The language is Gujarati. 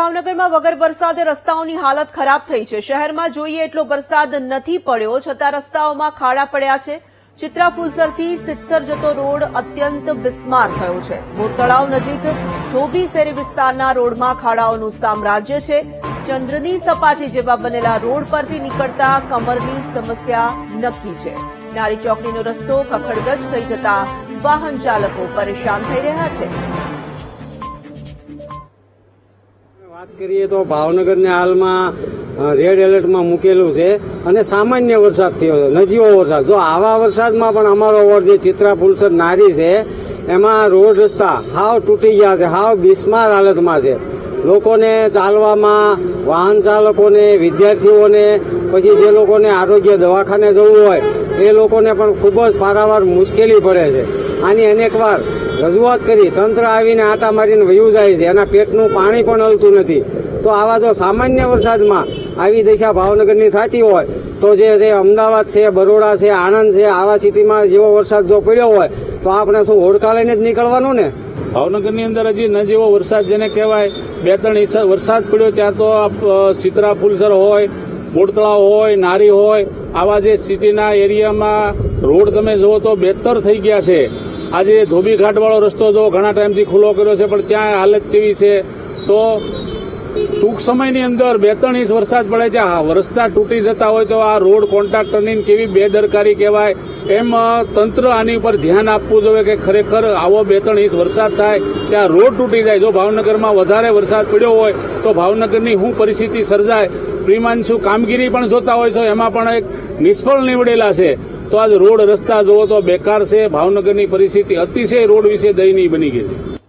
ભાવનગરમાં વગર વરસાદે રસ્તાઓની હાલત ખરાબ થઈ છે. શહેરમાં જોઈએ એટલો વરસાદ નથી પડ્યો, છતાં રસ્તાઓમાં ખાડા પડ્યા છે. ચિત્રા ફુલસરથી સિત્સર જતો રોડ અત્યંત બિસ્માર થયો છે. બોરતળાવ નજીક ધોબી શેરી વિસ્તારના રોડમાં ખાડાઓનું સામ્રાજ્ય છે. ચંદ્રની સપાટી જેવા બનેલા રોડ પરથી નીકળતા કમરની સમસ્યા નક્કી છે. નારી ચોકડીનો રસ્તો ખખડગજ થઈ જતા વાહન ચાલકો પરેશાન થઈ રહ્યા છે. વાત કરીએ તો ભાવનગરને હાલમાં રેડ એલર્ટમાં મૂકેલું છે અને સામાન્ય વરસાદ થયો છે, નજીવો વરસાદ. જો આવા વરસાદમાં પણ અમારો વોર્ડ જે ચિત્રા ફુલસર નારી છે, એમાં રોડ રસ્તા હાવ તૂટી ગયા છે, હાવ બિસ્માર હાલતમાં છે. લોકોને ચાલવામાં, વાહન ચાલકોને, વિદ્યાર્થીઓને, પછી જે લોકોને આરોગ્ય દવાખાને જવું હોય, એ લોકોને પણ ખૂબ જ પારાવાર મુશ્કેલી પડે છે. આની અનેકવાર રજૂઆત કરી, તંત્ર આવીને આટા મારીને વયું જાય છે, એના પેટનું પાણી પણ હલતું નથી. તો આવા જો સામાન્ય વરસાદમાં આવી દિશા ભાવનગરની થતી હોય, તો જે છે અમદાવાદ છે, બરોડા છે, આણંદ છે, આવા સિટીમાં જેવો વરસાદ જો પડ્યો હોય, તો આપણે શું હોડકા લઈને જ નીકળવાનું ને? ભાવનગરની અંદર હજી ન જેવો વરસાદ જેને કહેવાય, બે ત્રણ વરસાદ પડ્યો ત્યાં તો સિતરા ફુલસર હોય બોટતળા હોય, નારી હોય, આવા જે સિટીના એરિયામાં રોડ તમે જુઓ તો બહેતર થઈ ગયા છે. આજે ધોબી ઘાટવાળો રસ્તો જો ઘણા ટાઈમથી ખુલ્લો કર્યો છે, પણ ત્યાં હાલત કેવી છે? તો ટૂંક સમયની અંદર બે ત્રણ ઇંચ વરસાદ પડે છે. રસ્તા તૂટી જતા હોય તો આ રોડ કોન્ટ્રાક્ટરની કેવી બેદરકારી કહેવાય? એમ તંત્ર આની ઉપર ધ્યાન આપવું જોઈએ કે ખરેખર આવો બે ત્રણ ઇંચ વરસાદ થાય, ત્યાં રોડ તૂટી જાય. જો ભાવનગરમાં વધારે વરસાદ પડ્યો હોય, તો ભાવનગરની શું પરિસ્થિતિ સર્જાય. પ્રિમાંશુ કામગીરી પણ જોતા હોય છે, એમાં પણ એક નિષ્ફળ નીવડેલા છે. તો આજ રોડ રસ્તા જુઓ તો બેકાર છે. ભાવનગરની પરિસ્થિતિ અતિશય રોડ વિશે દયનીય બની ગઈ છે.